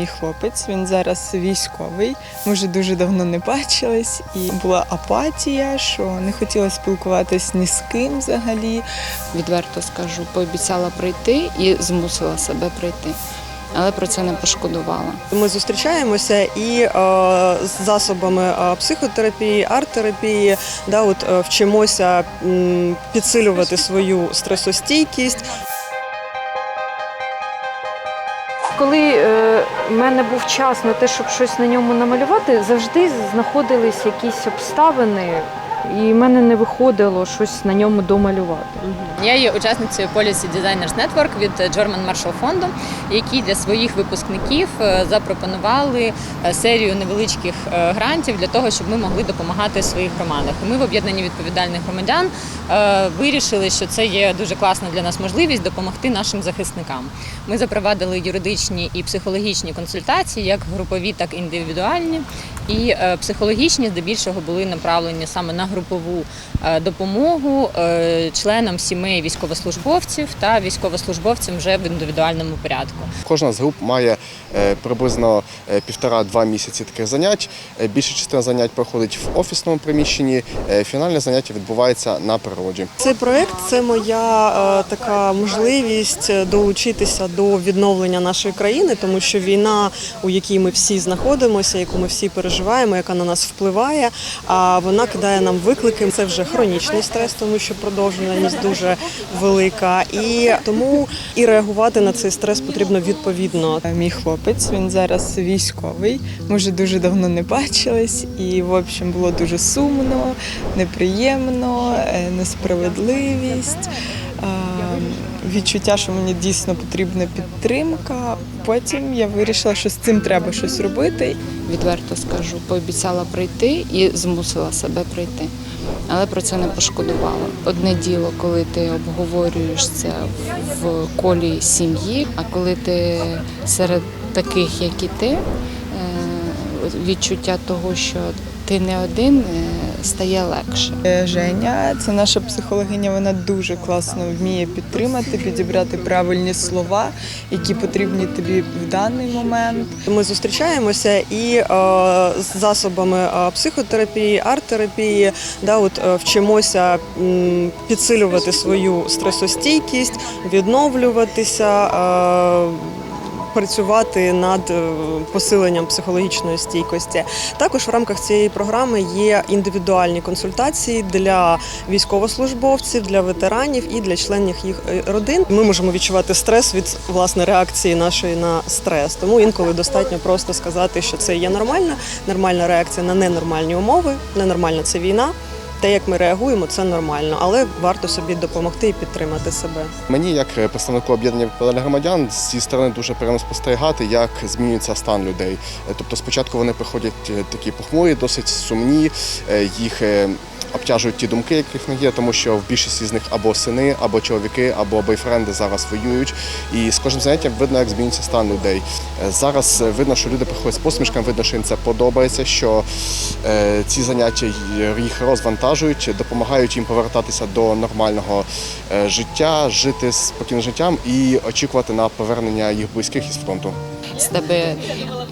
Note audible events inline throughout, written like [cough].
мій хлопець. Він зараз військовий. Ми вже дуже давно не бачились, і була апатія, що не хотіла спілкуватись ні з ким взагалі. відверто скажу, пообіцяла прийти і змусила себе прийти. Але про це не пошкодувала. Ми зустрічаємося і е, з засобами е, психотерапії, арт-терапії, да, от, е, вчимося м, підсилювати свою стресостійкість. Коли е, в мене був час на те, щоб щось на ньому намалювати, завжди знаходились якісь обставини, і в мене не виходило щось на ньому домалювати. Я є учасницею Policy Designers Network від German Marshall Фонду, які для своїх випускників е, запропонували е, серію невеличких е, грантів для того, щоб ми могли допомагати своїх громадах. Ми в об'єднанні відповідальних громадян вирішили, що це є дуже класна для нас можливість допомогти нашим захисникам. Ми запровадили юридичні і психологічні консультації, як групові, так і індивідуальні. І психологічні здебільшого були направлені саме на групову е, допомогу е, членам сімей військовослужбовців та військовослужбовцям вже в індивідуальному порядку. Кожна з груп має е, приблизно півтора-два місяці таких занять. Більша частина занять проходить в офісному приміщенні. Фінальне заняття відбувається на природі. Цей проект це моя така можливість долучитися до відновлення нашої країни, тому що війна, у якій ми всі знаходимося, яку ми всі переживаємо, яка на нас впливає, а вона кидає нам виклики. Це вже хронічний стрес, тому що продовженість дуже велика. І тому і реагувати на цей стрес потрібно відповідно. Мій хлопець він зараз військовий. Ми вже дуже давно не бачились, і в общем було дуже сумно, неприємно, е, несправедливість. Е, Відчуття, що мені дійсно потрібна підтримка. Потім я вирішила, що з цим треба щось робити. Відверто скажу, пообіцяла прийти і змусила себе прийти. Але про це не пошкодувала. Одне діло, коли ти обговорюєш це в колі сім'ї, а коли ти серед таких, як і ти, е, відчуття того, що ти не один, е, стає легше. Е, Женя, це наша психологиня. Вона дуже класно вміє підтримати, підібрати правильні слова, які потрібні тобі в даний момент. Ми зустрічаємося і е, з засобами е, психотерапії, арт-терапії, да, от, вчимося підсилювати свою стресостійкість, відновлюватися. Працювати над е, посиленням психологічної стійкості. Також в рамках цієї програми є індивідуальні консультації для військовослужбовців, для ветеранів і для членів їх е, родин. Ми можемо відчувати стрес від власне реакції нашої на стрес. Тому інколи достатньо просто сказати, що це є нормальна, нормальна реакція на ненормальні умови. Ненормальна це війна. Те, як ми реагуємо, це нормально, але варто собі допомогти і підтримати себе. Мені, як е, представнику об'єднання відповідальних громадян, з цієї сторони дуже приємно спостерігати, як змінюється стан людей. Е, Тобто, спочатку вони приходять е, такі похмурі, досить сумні, їх. Обтяжують ті думки, яких не є, тому що в більшості з них або сини, або чоловіки, або бойфренди зараз воюють. І з кожним заняттям видно, як змінюється стан людей. Е, Зараз е, видно, що люди приходять з посмішками, видно, що їм це подобається, що е, ці заняття їх розвантажують, допомагають їм повертатися до нормального життя, жити спокійним життям і очікувати на повернення їх близьких із фронту. З тебе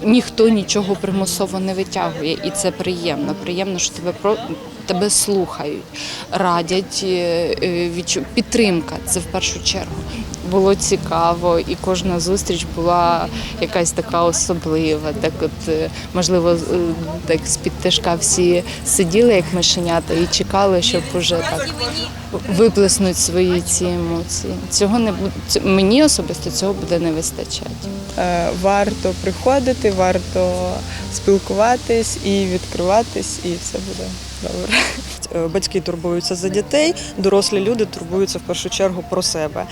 ніхто нічого примусово не витягує, і це приємно. Приємно, що тебе про тебе слухають, радять, е, е, підтримка. Це в першу чергу. Було цікаво, і кожна зустріч була якась така особлива. Так, от е, можливо, так з-під тишка всі сиділи як мишенята і чекали, щоб уже так виплеснути свої ці емоції. Цього не буде мені особисто цього буде не вистачати. Варто приходити, варто спілкуватись і відкриватись, і все буде добре. Е, Батьки турбуються за дітей, дорослі люди турбуються в першу чергу про себе.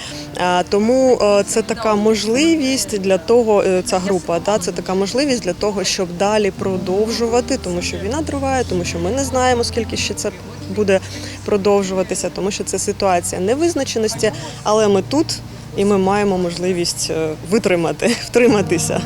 Тому е, це така можливість для того, е, ця група, да, це така можливість для того, щоб далі продовжувати, тому що війна триває, тому що ми не знаємо, скільки ще це буде продовжуватися, тому що це ситуація невизначеності, але ми тут і ми маємо можливість витримати, [laughs] втриматися.